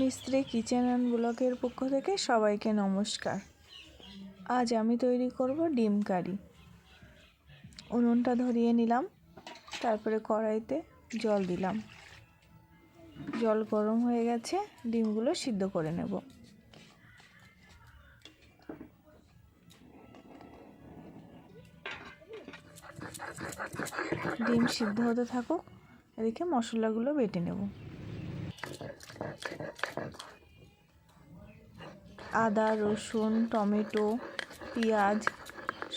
মিস্ত্রি, kitchen and ব্লকের পক্ষ থেকে সবাইকে নমস্কার। আজ আমি তৈরি করব ডিম কারি। উনুনটা ধরিয়ে নিলাম, তারপরে কড়াইতে জল দিলাম। জল গরম হয়ে গেছে, ডিমগুলো সিদ্ধ করে নেব। ডিম সিদ্ধ হতে থাকুক, এদিকে মশলাগুলো বেটে নেব। আদা রসুন টমেটো পেঁয়াজ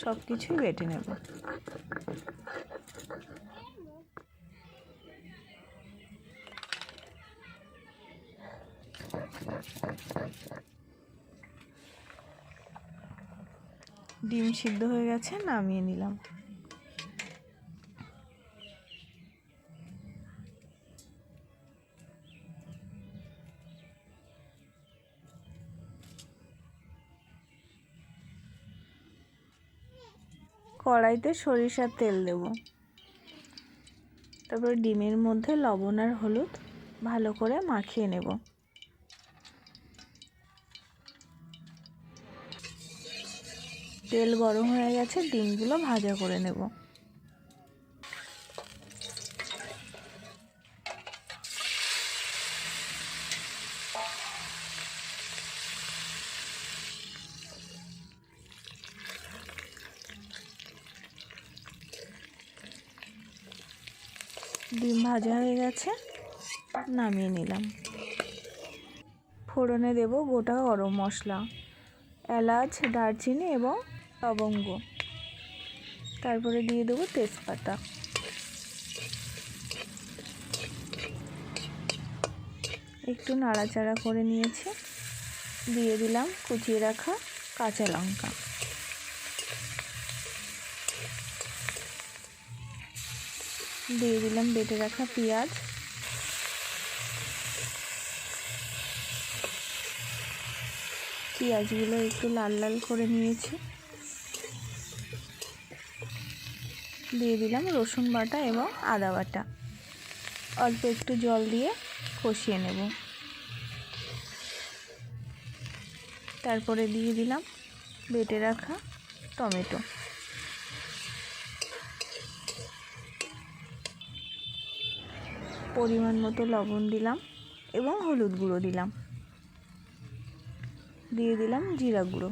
সব কিছুই বেটে নেব। ডিম সিদ্ধ হয়ে গেছে নামিয়ে নিলাম। কড়াইতে সরিষার তেল দেব। তারপর ডিমের মধ্যে লবণ আর হলুদ ভালো করে মাখিয়ে নেব। তেল গরম হয়ে গেছে, ডিমগুলো ভাজা করে নেব। ডিম ভাজা হয়ে গেছে, নামিয়ে নিলাম। ফোড়নে দেব গোটা গরম মশলা, এলাচ, দারচিনি এবং লবঙ্গ। তারপরে দিয়ে দেবো তেজপাতা। একটু নাড়াচাড়া করে নিয়েছি। দিয়ে দিলাম কুচিয়ে রাখা কাঁচা লঙ্কা। দিয়ে দিলাম, বেটে রাখা পেঁয়াজ। পেঁয়াজগুলো একটু লাল লাল করে নিয়েছি। দিয়ে দিলাম রসুন বাটা এবং আদা বাটা। অল্প একটু জল দিয়ে কষিয়ে নেব। তারপরে দিয়ে দিলাম বেটে রাখা টমেটো। পরিমাণ মতো লবণ দিলাম এবং হলুদ গুঁড়ো দিলাম। দিয়ে দিলাম জিরা গুঁড়ো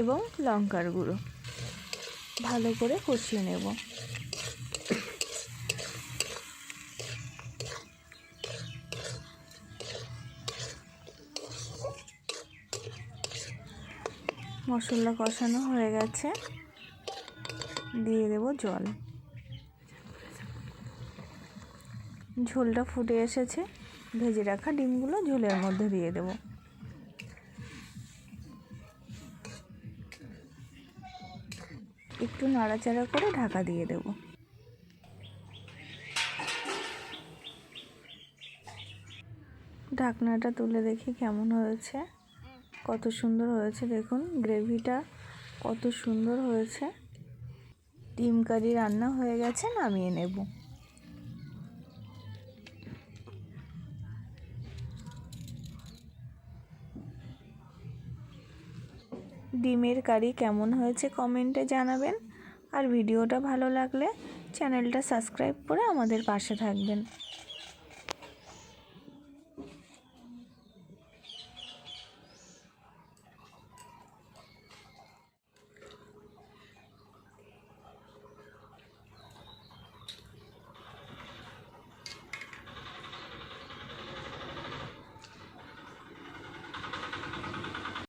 এবং লঙ্কার গুঁড়ো। ভালো করে কষিয়ে নেব। মশলা কষানো হয়ে গেছে। দিয়ে দেব জল। ঝোলটা ফুটে এসেছে। ভেজে রাখা ডিমগুলো ঝোলের মধ্যে দিয়ে দেব। একটু নাড়াচাড়া করে ঢাকা দিয়ে দেব। ঢাকনাটা তুলে দেখি কেমন হয়েছে। কত সুন্দর হয়েছে দেখুন, গ্রেভিটা কত সুন্দর হয়েছে। ডিম কারি রান্না হয়ে গেছে, নামিয়ে নেব। ডিমের কারি কেমন হয়েছে কমেন্টে জানাবেন। আর ভিডিওটা ভালো লাগলে চ্যানেলটা সাবস্ক্রাইব করে আমাদের পাশে থাকবেন।